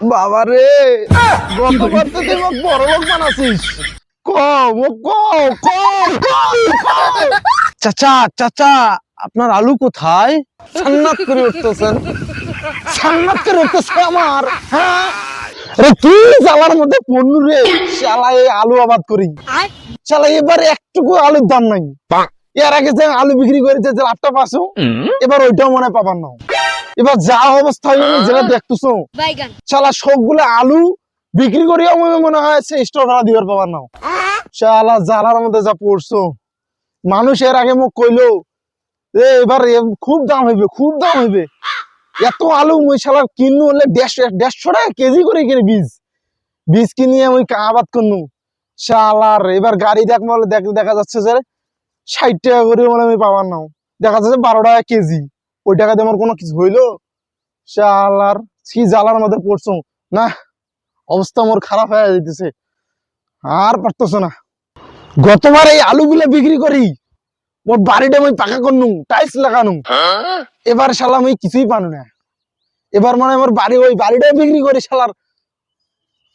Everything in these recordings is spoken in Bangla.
বাবা রে গতবার তো তুই মোক বড় লোক বানাছিস। ও চাচা চাচা আপনার আলু কোথায়? সান্নাত করে উঠতেছেন। সান্নাত করে উঠতেছে আমার হ্যাঁ? রে কি জ্বালার মধ্যে পড়লু রে শালা এই আলু আবাদ করি। শালা এবার একটুকু আলুর দাম নাই। এর আগে যে আলু বিক্রি করেছে যে লাভটা পাসো এবার ওইটাও মনে হয় পাবার না এবার যা অবস্থা যেটা দেখতেছো। শালা সবগুলো আলু বিক্রি করিয়া মনে হয় সে স্টোর ভাড়া দিবার পাবার না। শালা জ্বালার মধ্যে যা পড়ছো। মানুষ এর আগে মোক কইলো এবার খুব দাম হইবে খুব দাম হইবে। এত আলু মুই শালা কিনু হলে দেড়শো দেড়শো টাকা কেজি করে কিনে বীজ। বীজ কিনিয়ে মুই কা- আবাদ করনু। শালার এবার গাড়ি দেখ দেখা যাচ্ছে যে ষাট টাকা করে মানে আমি পাবার নাও। দেখা যাচ্ছে বারো টাকা কেজি। ওই টাকাতে আমার কোনো কিছু হইল? শালার কি জ্বালার মধ্যে পড়ছো? না, অবস্থা মোর খারাপ হয়ে যাইতেছে। আর পারতেছো না। গতবার এই আলুগুলো বিক্রি করি, মোর বাড়িটা আমি পাকা করনু, টাইলস লাগানু। এবার শালা আমি কিছুই পানু না। এবার মানে আমার বাড়ি, ওই বাড়িটাই বিক্রি করি শালার।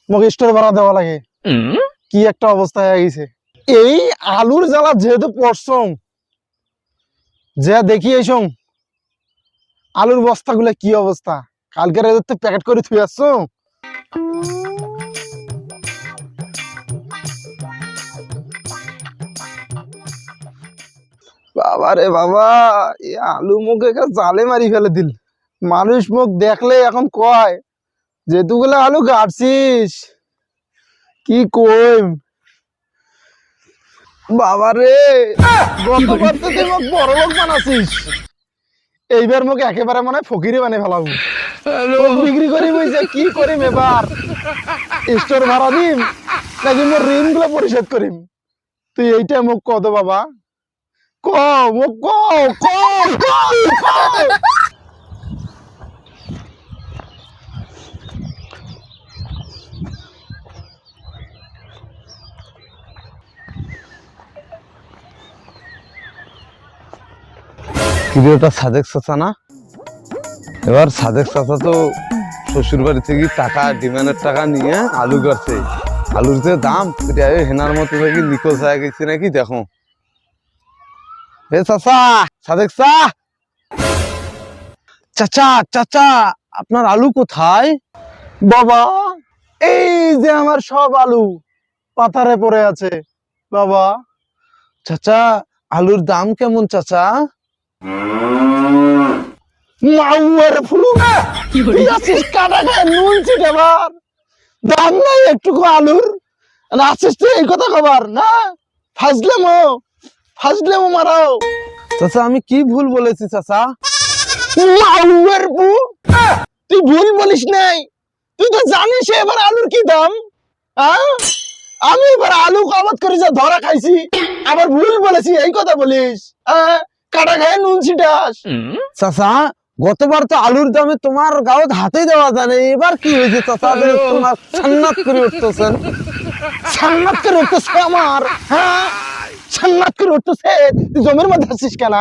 মোক স্টোর ভাড়া দেওয়া লাগে। কি একটা অবস্থা হয়ে গেছে। এই আলুর জ্বালা যেহেতু পড়ছং, যে দেখি এসং আলুর বস্তাগুলো কি অবস্থা? কালকে রেজের তো প্যাকেট করে থুই আসছো। বাবা রে বাবা আলু মুখ একা জালে মারি ফেলে দিল। মানুষ মুখ দেখলে এখন কয় যে যেতুগুলো আলু কাটছিস কি কইম? বাবা রে বড় লোক বানাছিস। এইবার মোক একেবারে মানে ফকিরে মানে ফেলাবো। বিক্রি করি বুঝছে যে কি করিম এবার? স্টোর ভাড়া দিম নাকি মোর ঋণগুলো পরিশোধ করিম? তুই এইটা মোক কত বাবা। ক মোক ক ক ক। ভিডিওটা সাদেক চাচা না? এবার সাদেক চাচা তো শ্বশুর বাড়ি থেকে টাকা, ডিমান্ডের টাকা নিয়ে আলু করছে আলুর যে দাম হেনার মতো নাকি নিখোঁজ হয়ে গেছে নাকি দেখো। এ চাচা, সাদেক চা। চাচা চাচা, আপনার আলু কোথায়? বাবা, এই যে আমার সব আলু পাতারে পড়ে আছে। বাবা, চাচা, আলুর দাম কেমন চাচা? মাউয়ার ফুলু। তুই কাটা খায় নুন ছিটাবার দাম নাই একটুকু আলুর। তুই এই কথা কবার না? ফাজলেমো ফাজলেমো মারাও। চাচা আমি কি ভুল বলেছি চাচা? মাউয়ার পু তুই ভুল বলিস নাই। তুই তো জানিস এবার আলুর কি দাম আমি এবার আলু কাবাদ করে যা ধরা খাইছি আবার ভুল বলেছি এই কথা বলিস হ্যাঁ কাটা খায় নুন ছিটাস। চাচা গতবার তো আলুর দামে তোমার গাওত হাতে দেওয়া জানে এবার কি হয়েছে চাচা? তোমার সান্নাত করে উঠতেছেন সান্নাত করে উঠতেছে আমার হ্যাঁ? সান্নাত করে উঠতেছে। জমির মধ্যে আসিস কেন?